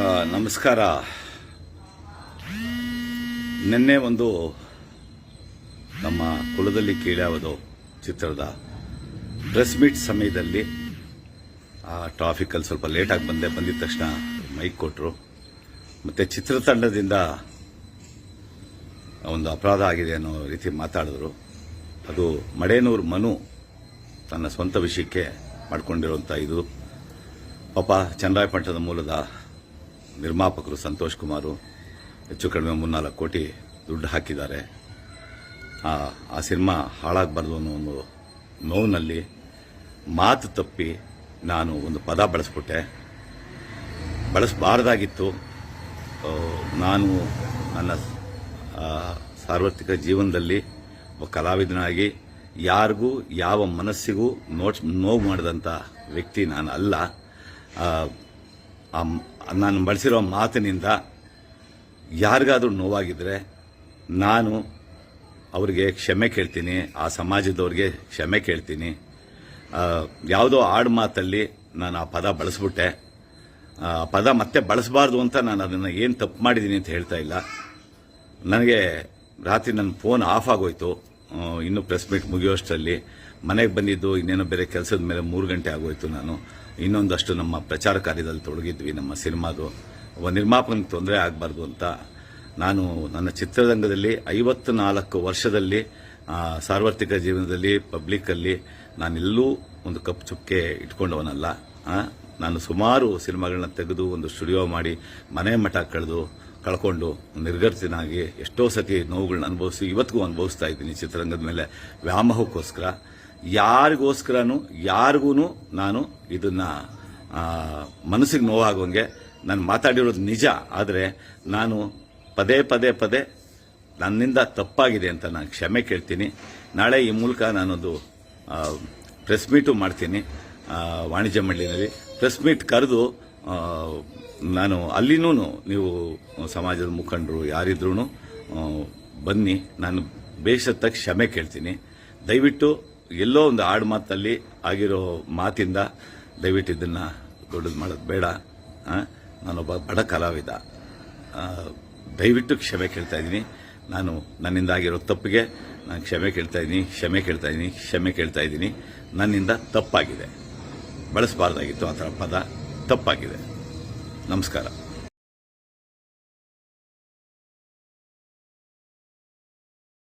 ನಮಸ್ಕಾರ. ನಿನ್ನೆ ಒಂದು ನಮ್ಮ ಕುಲದಲ್ಲಿ ಕೀಳ್ಯಾವುದು ಚಿತ್ರದ ಪ್ರೆಸ್ ಮೀಟ್ ಸಮಯದಲ್ಲಿ, ಆ ಟ್ರಾಫಿಕಲ್ಲಿ ಸ್ವಲ್ಪ ಲೇಟಾಗಿ ಬಂದೆ, ಬಂದಿದ ತಕ್ಷಣ ಮೈಕ್ ಕೊಟ್ಟರು ಮತ್ತು ಚಿತ್ರತಂಡದಿಂದ ಒಂದು ಅಪರಾಧ ಆಗಿದೆ ಅನ್ನೋ ರೀತಿ ಮಾತಾಡಿದ್ರು. ಅದು ಮಡೇನೂರು ಮನು ತನ್ನ ಸ್ವಂತ ವಿಷಯಕ್ಕೆ ಮಾಡಿಕೊಂಡಿರುವಂಥ ಇದು. ಪಾಪ ಚನ್ನರಾಯಪಟ್ಟಣದ ಮೂಲದ ನಿರ್ಮಾಪಕರು ಸಂತೋಷ್ ಕುಮಾರು, ಹೆಚ್ಚು ಕಡಿಮೆ ಮೂರ್ನಾಲ್ಕು ಕೋಟಿ ದುಡ್ಡು ಹಾಕಿದ್ದಾರೆ. ಆ ಸಿನಿಮಾ ಹಾಳಾಗಬಾರ್ದು ಅನ್ನೋ ಒಂದು ನೋವಿನಲ್ಲಿ ಮಾತು ತಪ್ಪಿ ನಾನು ಒಂದು ಪದ ಬಳಸ್ಬಿಟ್ಟೆ. ಬಳಸಬಾರ್ದಾಗಿತ್ತು. ನಾನು ನನ್ನ ಸಾರ್ವತ್ರಿಕ ಜೀವನದಲ್ಲಿ ಒಬ್ಬ ಕಲಾವಿದನಾಗಿ ಯಾರಿಗೂ ಯಾವ ಮನಸ್ಸಿಗೂ ನೋಟ್, ನೋವು ಮಾಡಿದಂಥ ವ್ಯಕ್ತಿ ನಾನು ಅಲ್ಲ ನಾನು ಬಳಸಿರೋ ಮಾತಿನಿಂದ ಯಾರಿಗಾದ್ರೂ ನೋವಾಗಿದ್ದರೆ ನಾನು ಅವರಿಗೆ ಕ್ಷಮೆ ಕೇಳ್ತೀನಿ, ಆ ಸಮಾಜದವ್ರಿಗೆ ಕ್ಷಮೆ ಕೇಳ್ತೀನಿ. ಯಾವುದೋ ಆಡು ಮಾತಲ್ಲಿ ನಾನು ಆ ಪದ ಬಳಸ್ಬಿಟ್ಟೆ. ಪದ ಮತ್ತೆ ಬಳಸಬಾರ್ದು ಅಂತ ನಾನು ಅದನ್ನು ಏನು ತಪ್ಪು ಮಾಡಿದ್ದೀನಿ ಅಂತ ಹೇಳ್ತಾ ಇಲ್ಲ. ನನಗೆ ರಾತ್ರಿ ನನ್ನ ಫೋನ್ ಆಫ್ ಆಗೋಯ್ತು. ಇನ್ನು ಪ್ರೆಸ್ ಮೀಟ್ ಮುಗಿಯೋಷ್ಟರಲ್ಲಿ ಮನೆಗೆ ಬಂದಿದ್ದು ಇನ್ನೇನೋ ಬೇರೆ ಕೆಲಸದ ಮೇಲೆ ಮೂರು ಗಂಟೆ ಆಗೋಯ್ತು ನಾನು. ಇನ್ನೊಂದಷ್ಟು ನಮ್ಮ ಪ್ರಚಾರ ಕಾರ್ಯದಲ್ಲಿ ತೊಡಗಿದ್ವಿ ನಮ್ಮ ಸಿನಿಮಾದು. ನಿರ್ಮಾಪಕನಿಗೆ ತೊಂದರೆ ಆಗಬಾರ್ದು ಅಂತ ನಾನು ನನ್ನ ಚಿತ್ರರಂಗದಲ್ಲಿ ಐವತ್ತು ನಾಲ್ಕು ವರ್ಷದಲ್ಲಿ ಸಾರ್ವತ್ರಿಕ ಜೀವನದಲ್ಲಿ ಪಬ್ಲಿಕ್ಕಲ್ಲಿ ನಾನೆಲ್ಲೂ ಒಂದು ಕಪ್ ಚುಕ್ಕೆ ಇಟ್ಕೊಂಡವನಲ್ಲ. ನಾನು ಸುಮಾರು ಸಿನಿಮಾಗಳನ್ನ ತೆಗೆದು ಒಂದು ಸ್ಟುಡಿಯೋ ಮಾಡಿ ಮನೆ ಮಠ ಕಳೆದು ಕಳ್ಕೊಂಡು ನಿರ್ಗರ್ತಿನಾಗಿ ಎಷ್ಟೋ ಸತಿ ನೋವುಗಳನ್ನ ಅನುಭವಿಸಿ ಇವತ್ತಿಗೂ ಅನುಭವಿಸ್ತಾ ಇದ್ದೀನಿ ಚಿತ್ರರಂಗದ ಮೇಲೆ ವ್ಯಾಮೋಹಕ್ಕೋಸ್ಕರ. ಯಾರಿಗೋಸ್ಕರನೂ ಯಾರಿಗೂ ನಾನು ಇದನ್ನು ಮನಸ್ಸಿಗೆ ನೋವಾಗುವಂಗೆ ನಾನು ಮಾತಾಡಿರೋದು ನಿಜ, ಆದರೆ ನಾನು ಪದೇ ಪದೇ ಪದೇ ನನ್ನಿಂದ ತಪ್ಪಾಗಿದೆ ಅಂತ ನಾನು ಕ್ಷಮೆ ಕೇಳ್ತೀನಿ. ನಾಳೆ ಈ ಮೂಲಕ ನಾನೊಂದು ಪ್ರೆಸ್ ಮೀಟು ಮಾಡ್ತೀನಿ ವಾಣಿಜ್ಯ ಮಂಡಳಿನಲ್ಲಿ. ಪ್ರೆಸ್ ಮೀಟ್ ಕರೆದು ನಾನು ಅಲ್ಲಿನೂ ನೀವು ಸಮಾಜದ ಮುಖಂಡರು ಯಾರಿದ್ರೂ ಬನ್ನಿ. ನಾನು ಬೇಷತ್ತಾಗಿ ಕ್ಷಮೆ ಕೇಳ್ತೀನಿ. ದಯವಿಟ್ಟು ಎಲ್ಲೋ ಒಂದು ಆಡು ಮಾತಲ್ಲಿ ಆಗಿರೋ ಮಾತಿಂದ ದಯವಿಟ್ಟು ಇದನ್ನ ದೊಡ್ಡದು ಮಾಡೋದು ಬೇಡ. ನಾನೊಬ್ಬ ಬಡ ಕಲಾವಿದ. ದಯವಿಟ್ಟು ಕ್ಷಮೆ ಕೇಳ್ತಾ ಇದ್ದೀನಿ. ನಾನು ನನ್ನಿಂದ ಆಗಿರೋ ತಪ್ಪಿಗೆ ನಾನು ಕ್ಷಮೆ ಕೇಳ್ತಾ ಇದ್ದೀನಿ, ಕ್ಷಮೆ ಕೇಳ್ತಾ ಇದ್ದೀನಿ, ಕ್ಷಮೆ ಕೇಳ್ತಾ ಇದ್ದೀನಿ. ನನ್ನಿಂದ ತಪ್ಪಾಗಿದೆ. ಬಳಸಬಾರ್ದಾಗಿತ್ತು ಆ ಥರ ಪದ. ತಪ್ಪಾಗಿದೆ. ನಮಸ್ಕಾರ